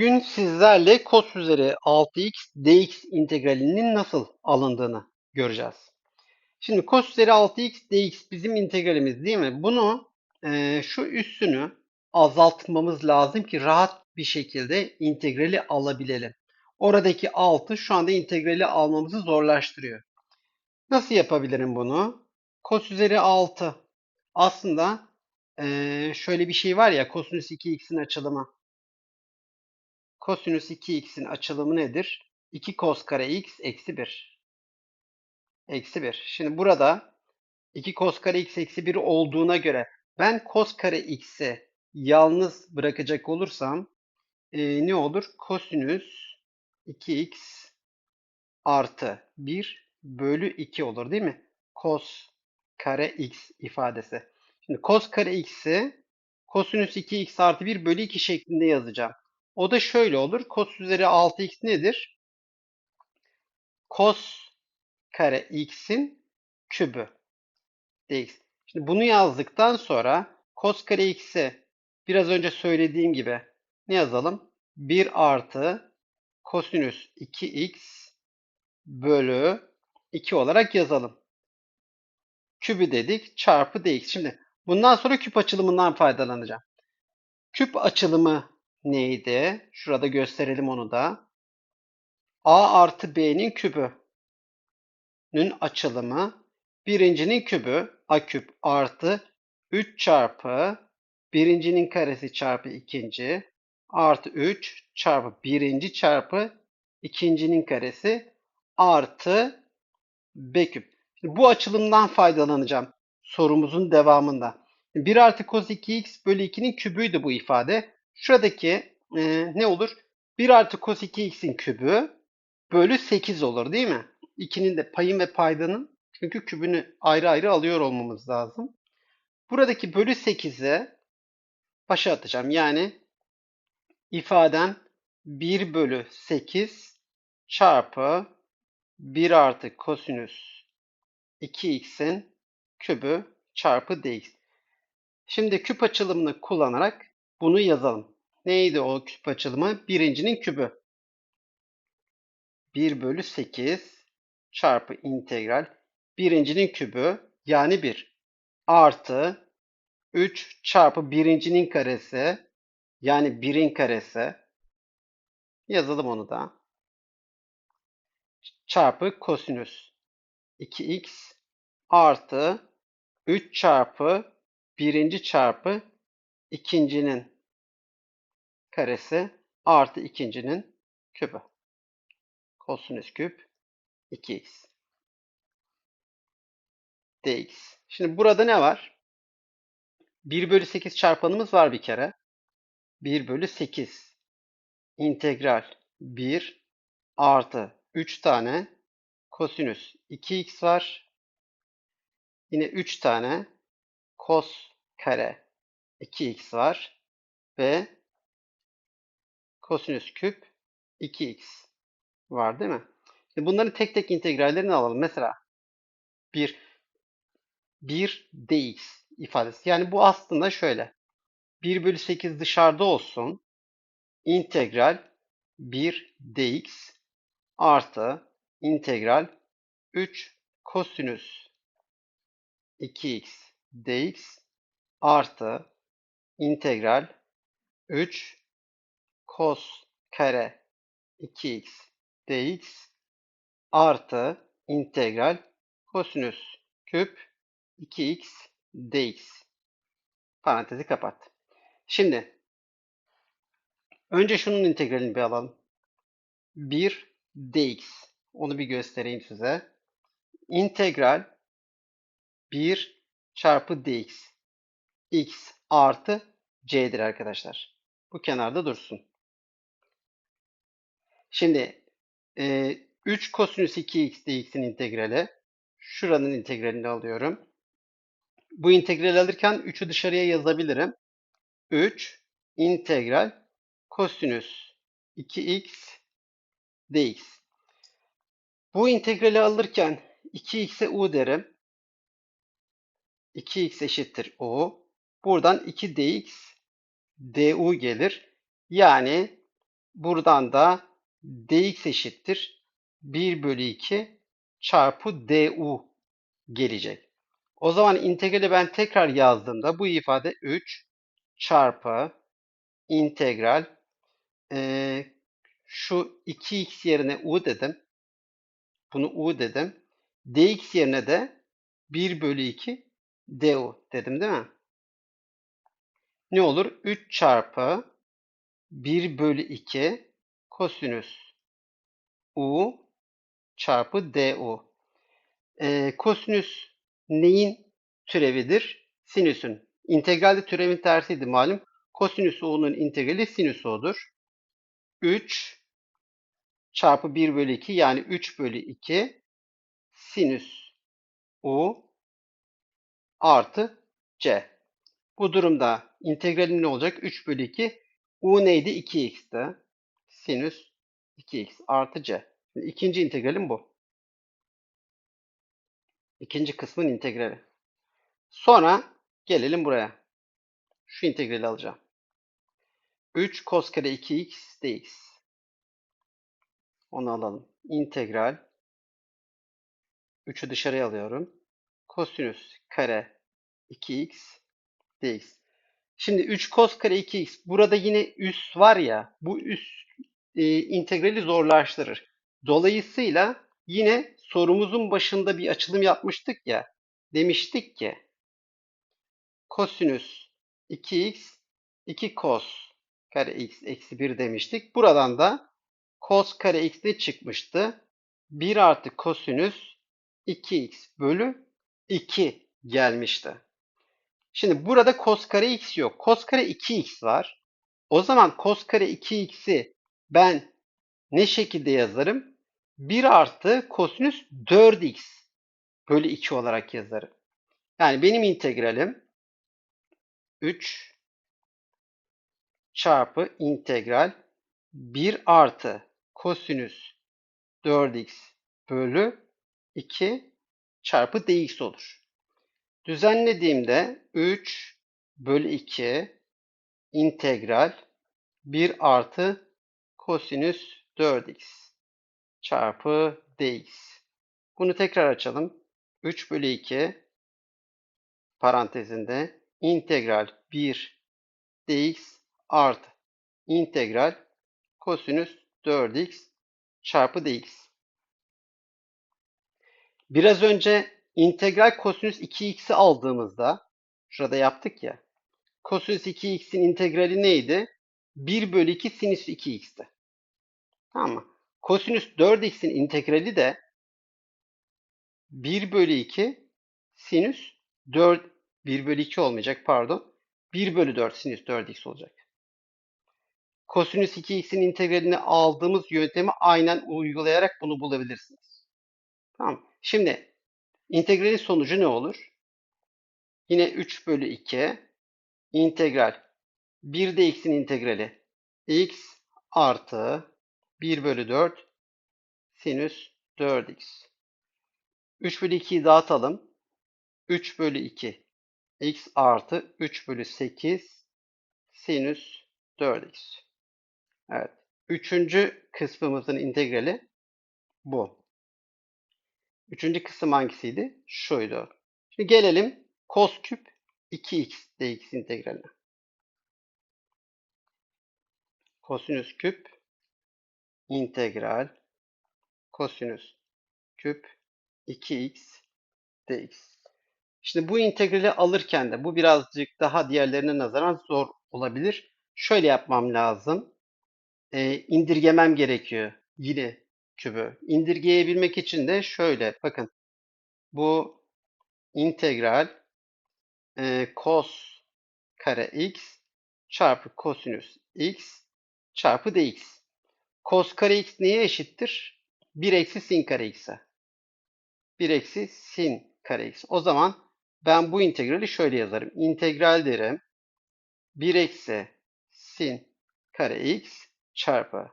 Bugün sizlerle cos üzeri 6x dx integralinin nasıl alındığını göreceğiz. Şimdi cos üzeri 6x dx bizim integralimiz değil mi? Bunu e, şu üssünü azaltmamız lazım ki rahat bir şekilde integrali alabilelim. Oradaki 6 şu anda integrali almamızı zorlaştırıyor. Nasıl yapabilirim bunu? Cos üzeri 6. Aslında e, şöyle bir şey var ya kosinüs 2x'in açılımı. Kosinüs 2x'in açılımı nedir? 2 cos kare x eksi 1. Eksi 1. Şimdi burada 2 cos kare x eksi 1 olduğuna göre ben cos kare x'i yalnız bırakacak olursam e, ne olur? Kosinüs 2x artı 1 bölü 2 olur değil mi? Cos kare x ifadesi. Şimdi cos kare x'i kosinüs 2x artı 1 bölü 2 şeklinde yazacağım. O da şöyle olur. Cos üzeri 6x nedir? Cos kare x'in kübü dx. Şimdi bunu yazdıktan sonra cos kare x'i biraz önce söylediğim gibi ne yazalım? 1 artı kosinüs 2x bölü 2 olarak yazalım. Kübü dedik çarpı dx. Şimdi bundan sonra küp açılımından faydalanacağım. Küp açılımı neydi? Şurada gösterelim onu da. A artı B'nin kübünün açılımı birincinin kübü A küp artı 3 çarpı birincinin karesi çarpı ikinci artı 3 çarpı birinci çarpı ikincinin karesi artı B küp. Şimdi bu açılımdan faydalanacağım sorumuzun devamında. 1 artı cos 2x bölü 2'nin kübüydü bu ifade. Şuradaki e, ne olur? 1 artı cos 2x'in kübü bölü 8 olur değil mi? 2'nin de payın ve paydanın çünkü kübünü ayrı ayrı alıyor olmamız lazım. Buradaki bölü 8'e başa atacağım. Yani ifaden 1 bölü 8 çarpı 1 artı kosinüs 2x'in kübü çarpı dx. Şimdi küp açılımını kullanarak bunu yazalım. Neydi o küp açılımı? Birincinin kübü. 1 bölü 8 çarpı integral birincinin kübü yani 1 artı 3 çarpı birincinin karesi yani 1'in karesi yazalım onu da çarpı kosinüs 2x artı 3 çarpı birinci çarpı ikincinin karesi artı ikincinin kübü. Kosinüs küp 2x dx. Şimdi burada ne var? 1 bölü 8 çarpanımız var bir kere. 1 bölü 8 integral 1 artı 3 tane kosinüs 2x var. Yine 3 tane kos kare 2x var. Ve kosinüs küp 2x var değil mi? Şimdi bunların tek tek integrallerini alalım. Mesela 1 1 dx ifadesi. Yani bu aslında şöyle. 1 bölü 8 dışarıda olsun. İntegral 1 dx artı integral 3 kosinüs 2x dx artı integral 3 cos kare 2x dx artı integral kosinüs küp 2x dx. Parantezi kapat. Şimdi önce şunun integralini bir alalım. 1 dx. Onu bir göstereyim size. İntegral 1 çarpı dx. x artı c'dir arkadaşlar. Bu kenarda dursun. Şimdi e, 3 kosinüs 2x dx'in integrali. Şuranın integralini alıyorum. Bu integrali alırken 3'ü dışarıya yazabilirim. 3 integral kosinüs 2x dx. Bu integrali alırken 2x'e u derim. 2x eşittir u. Buradan 2 dx du gelir. Yani Buradan da dx eşittir 1 bölü 2 çarpı du gelecek. O zaman integrali ben tekrar yazdığımda bu ifade 3 çarpı integral eee, şu 2x yerine u dedim. Bunu u dedim. dx yerine de 1 bölü 2 du dedim değil mi? Ne olur? 3 çarpı 1 bölü 2 kosinüs u çarpı du. Ee, kosinüs neyin türevidir? Sinüsün. İntegralde türevin tersiydi malum. Kosinüs u'nun integrali sinüs u'dur. 3 çarpı 1 bölü 2 yani 3 bölü 2 sinüs u artı c. Bu durumda integralim ne olacak? 3 bölü 2 u neydi? 2x'ti. Sinüs 2x artı c. Şimdi ikinci integralim bu. İkinci kısmın integrali. Sonra gelelim buraya. Şu integrali alacağım. 3 cos kare 2x dx. Onu alalım. İntegral 3'ü dışarıya alıyorum. Kosinüs kare 2x dx. Şimdi 3 cos kare 2x. Burada yine üs var ya. Bu üs e, integrali zorlaştırır. Dolayısıyla yine sorumuzun başında bir açılım yapmıştık ya. Demiştik ki kosinüs 2x 2 cos kare x eksi 1 demiştik. Buradan da cos kare x ne çıkmıştı? 1 artı kosinüs 2x bölü 2 gelmişti. Şimdi burada cos kare x yok. Cos kare 2x var. O zaman cos kare 2x'i ben ne şekilde yazarım? 1 artı kosinüs 4x bölü 2 olarak yazarım. Yani benim integralim 3 çarpı integral 1 artı kosinüs 4x bölü 2 çarpı dx olur. Düzenlediğimde 3 bölü 2 integral 1 artı kosinüs 4x çarpı dx. Bunu tekrar açalım. 3 bölü 2 parantezinde integral 1 dx artı integral kosinüs 4x çarpı dx. Biraz önce integral kosinüs 2x'i aldığımızda şurada yaptık ya. Kosinüs 2x'in integrali neydi? 1 bölü 2 sinüs 2x'ti. Tamam mı? Kosinüs 4x'in integrali de 1 bölü 2 sinüs 4 1 bölü 2 olmayacak pardon. 1 bölü 4 sinüs 4x olacak. Kosinüs 2x'in integralini aldığımız yöntemi aynen uygulayarak bunu bulabilirsiniz. Tamam. Şimdi integralin sonucu ne olur? Yine 3 bölü 2 integral 1 de x'in integrali x artı 1 bölü 4 sinüs 4x. 3 bölü 2'yi dağıtalım. 3 bölü 2 x artı 3 bölü 8 sinüs 4x. Evet. Üçüncü kısmımızın integrali bu. Üçüncü kısım hangisiydi? Şuydu. Şimdi gelelim cos küp 2x dx integraline. Kosinüs küp integral kosinüs küp 2x dx. Şimdi bu integrali alırken de bu birazcık daha diğerlerine nazaran zor olabilir. Şöyle yapmam lazım. Ee, indirgemem gerekiyor yine kübü. İndirgeyebilmek için de şöyle bakın. Bu integral e, cos kare x çarpı kosinüs x çarpı dx. Cos kare x neye eşittir? 1 eksi sin kare x'e. 1 eksi sin kare x. O zaman ben bu integrali şöyle yazarım. İntegral derim. 1 eksi sin kare x çarpı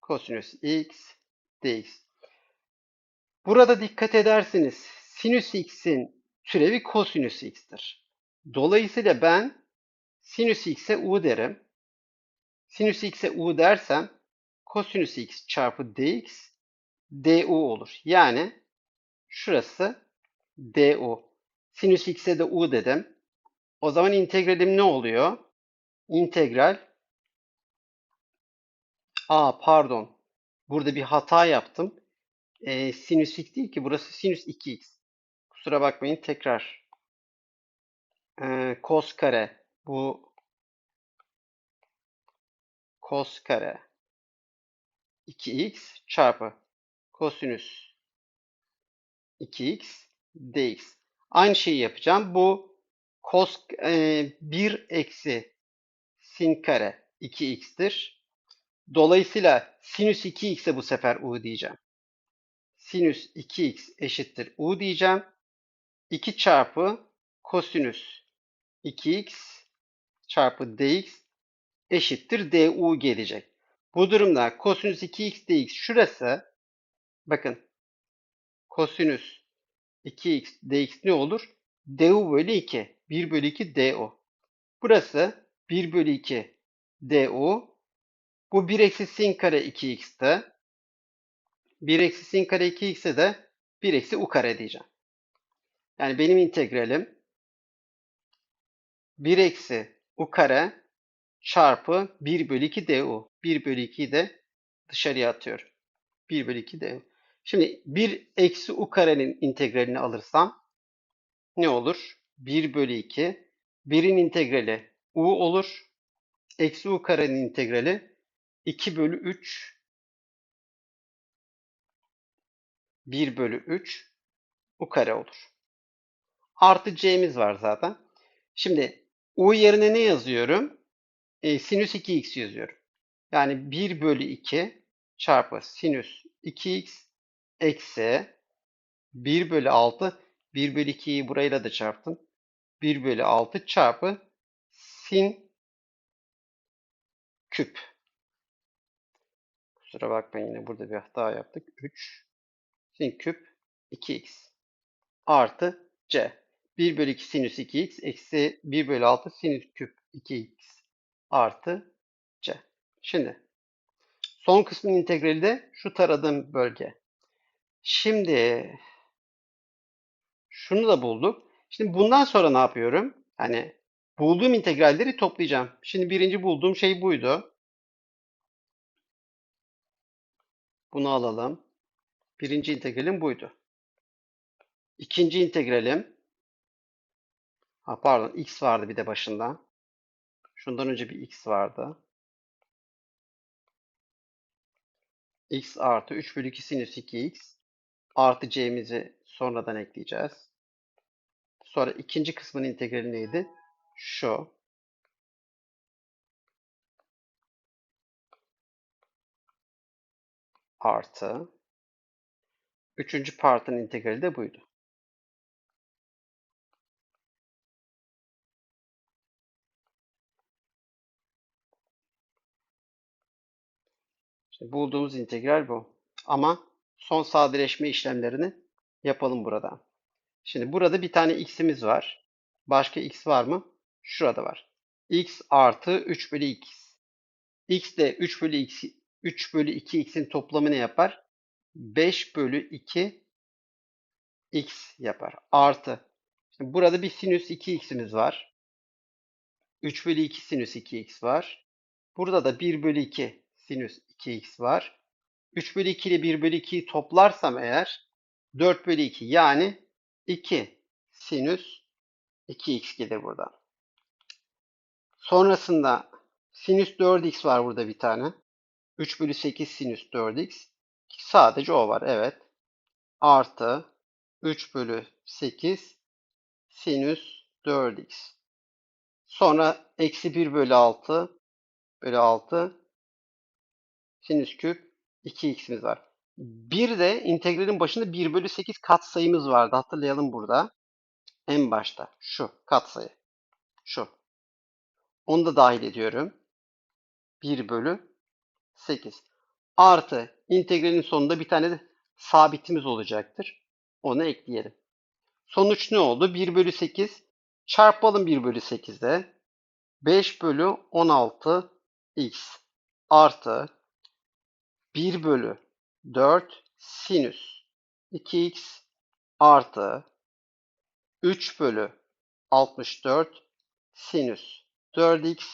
kosinüs x dx. Burada dikkat ederseniz sinüs x'in türevi kosinüs x'tir. Dolayısıyla ben sinüs x'e u derim. Sinüs x'e u dersem kosinüs x çarpı dx du olur. Yani şurası du. Sinüs x'e de u dedim. O zaman integralim ne oluyor? İntegral Aa pardon. Burada bir hata yaptım. Ee, sinüs x değil ki burası sinüs 2x. Kusura bakmayın tekrar. Ee, kos kare bu kos kare 2x çarpı kosinüs 2x dx. Aynı şeyi yapacağım. Bu kos e, 1 eksi sin kare 2x'tir. Dolayısıyla sinüs 2x'e bu sefer u diyeceğim. Sinüs 2x eşittir u diyeceğim. 2 çarpı kosinüs 2x çarpı dx eşittir du gelecek. Bu durumda kosinüs 2x dx şurası bakın kosinüs 2x dx ne olur? du bölü 2. 1 bölü 2 du. Burası 1 bölü 2 du. Bu 1 eksi sin kare 2x'te. 1 eksi sin kare 2x'e de 1 eksi u kare diyeceğim. Yani benim integralim 1 eksi u kare çarpı 1 bölü 2 du. 1 bölü 2'yi de dışarıya atıyorum. 1 bölü 2 du. Şimdi 1 eksi u karenin integralini alırsam ne olur? 1 bölü 2. 1'in integrali u olur. Eksi u karenin integrali 2 bölü 3 1 bölü 3 u kare olur. Artı c'miz var zaten. Şimdi u yerine ne yazıyorum? E, sinüs 2x yazıyorum. Yani 1 bölü 2 çarpı sinüs 2x eksi 1 bölü 6 1 bölü 2'yi burayla da çarptım. 1 bölü 6 çarpı sin küp. Kusura bakmayın yine burada bir hata yaptık. 3 sin küp 2x artı c. 1 bölü 2 sinüs 2x eksi 1 bölü 6 sinüs küp 2x artı c. Şimdi son kısmın integrali de şu taradığım bölge. Şimdi şunu da bulduk. Şimdi bundan sonra ne yapıyorum? Hani bulduğum integralleri toplayacağım. Şimdi birinci bulduğum şey buydu. Bunu alalım. Birinci integralim buydu. İkinci integralim ha pardon x vardı bir de başında. Şundan önce bir x vardı. x artı 3 bölü 2 sinüs 2x artı c'mizi sonradan ekleyeceğiz. Sonra ikinci kısmın integrali neydi? Şu. Artı. Üçüncü partın integrali de buydu. İşte bulduğumuz integral bu. Ama son sadeleşme işlemlerini yapalım burada. Şimdi burada bir tane x'imiz var. Başka x var mı? Şurada var. x artı 3 bölü x. x de 3 bölü x 3 bölü 2x'in toplamı ne yapar? 5 bölü 2 x yapar. Artı. Şimdi burada bir sinüs 2x'imiz var. 3 bölü 2 sinüs 2x var. Burada da 1 bölü 2 sinüs 2x var. 3 bölü 2 ile 1 bölü 2'yi toplarsam eğer 4 bölü 2 yani 2 sinüs 2x gelir buradan. Sonrasında sinüs 4x var burada bir tane. 3 bölü 8 sinüs 4x. Sadece o var evet. Artı 3 bölü 8 sinüs 4x. Sonra eksi 1 bölü 6 bölü 6 sinüs küp 2x'imiz var. Bir de integralin başında 1 bölü 8 katsayımız vardı. Hatırlayalım burada. En başta şu katsayı. Şu. Onu da dahil ediyorum. 1 bölü 8. Artı integralin sonunda bir tane de sabitimiz olacaktır. Onu ekleyelim. Sonuç ne oldu? 1 bölü 8 çarpalım 1 bölü 8'de. 5 bölü 16 x artı 1 bölü 4 sinüs 2x artı 3 bölü 64 sinüs 4x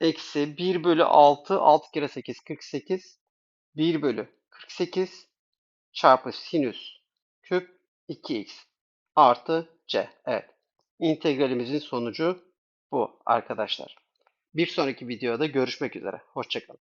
eksi 1 bölü 6 6 kere 8 48 1 bölü 48 çarpı sinüs küp 2x artı c. Evet. İntegralimizin sonucu bu arkadaşlar. Bir sonraki videoda görüşmek üzere. Hoşçakalın.